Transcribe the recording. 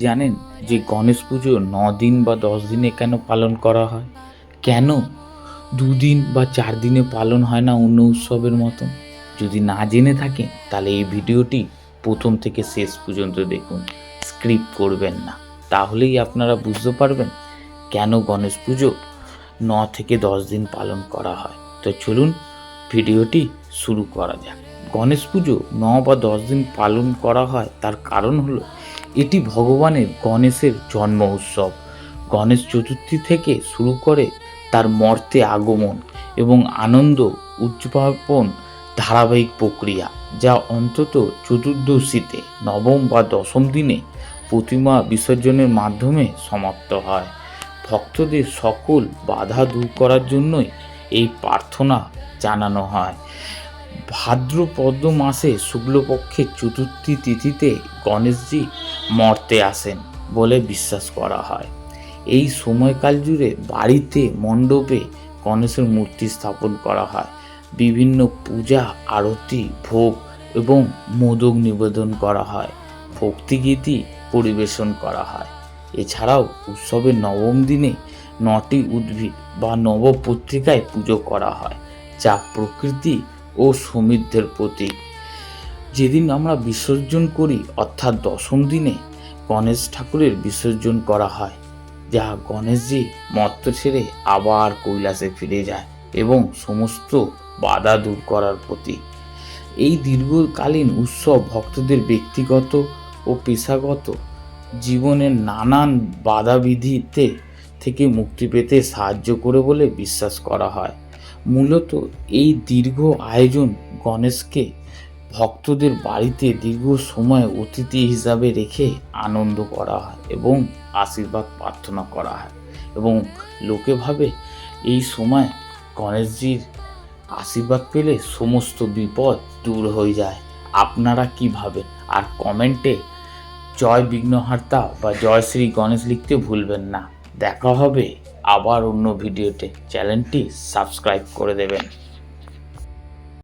জানেন যে গণেশ পুজো ন দিন বা দশ দিনে কেন পালন করা হয়? কেন? দুদিন বা চার দিনে পালন হয় না অন্য উৎসবের মতন? যদি না জেনে থাকেন, তাহলে এই ভিডিওটি প্রথম থেকে শেষ পর্যন্ত দেখুন। স্ক্রিপ্ট করবেন না। তাহলেই আপনারা বুঝতে পারবেন কেন গণেশ পুজো ন থেকে দশ দিন পালন করা হয়। তো চলুন ভিডিওটি শুরু করা যাক। গণেশ পুজো ন বা দশ দিন পালন করা হয়, তার কারণ হলো এটি ভগবানের গণেশের জন্ম উৎসব। গণেশ চতুর্থী থেকে শুরু করে তার মর্তে আগমন এবং আনন্দ উদযাপন ধারাবাহিক প্রক্রিয়া, যা অন্তত চতুর্দশীতে নবম বা দশম দিনে প্রতিমা বিসর্জনের মাধ্যমে সমাপ্ত হয়। ভক্তদের সকল বাধা দূর করার জন্যই এই প্রার্থনা জানানো হয়। ভাদ্রপদ মাসে শুক্লপক্ষের চতুর্থী তিথিতে গণেশজি মর্তে আসেন বলে বিশ্বাস করা হয়। এই সময়কাল জুড়ে বাড়িতে মণ্ডপে গণেশের মূর্তি স্থাপন করা হয়। বিভিন্ন পূজা, আরতি, ভোগ এবং মোদক নিবেদন করা হয়। ভক্তিগীতি পরিবেশন করা হয়। এছাড়াও উৎসবের নবম দিনে নটি উদ্ভিদ বা নবপত্রিকায় পুজো করা হয়, যা প্রকৃতি ও সমৃদ্ধের প্রতীক। যেদিন আমরা বিসর্জন করি, অর্থাৎ দশম দিনে, গণেশ ঠাকুরের বিসর্জন করা হয় যা গণেশজি মর্ত ছেড়ে আবার কৈলাসে ফিরে যায় এবং সমস্ত বাধা দূর করার প্রতীক। এই দীর্ঘকালীন উৎসব ভক্তদের ব্যক্তিগত ও পেশাগত জীবনের নানান বাধাবিধিতে থেকে মুক্তি পেতে সাহায্য করে বলে বিশ্বাস করা হয়। মূলত এই দীর্ঘ আয়োজন গণেশকে ভক্তদের বাড়িতে দীর্ঘ সময় অতিথি হিসাবে রেখে আনন্দ করা হয় এবং আশীর্বাদ প্রার্থনা করা হয় এবং লোকে ভাবে এই সময় গণেশজির আশীর্বাদ পেলে সমস্ত বিপদ দূর হয়ে যায়। আপনারা কি ভাবেন? আর কমেন্টে জয় বিঘ্নহার্তা বা জয় শ্রী গণেশ লিখতে ভুলবেন না। দেখা হবে আবার অন্য ভিডিওতে। চ্যানেলটি সাবস্ক্রাইব করে দেবেন।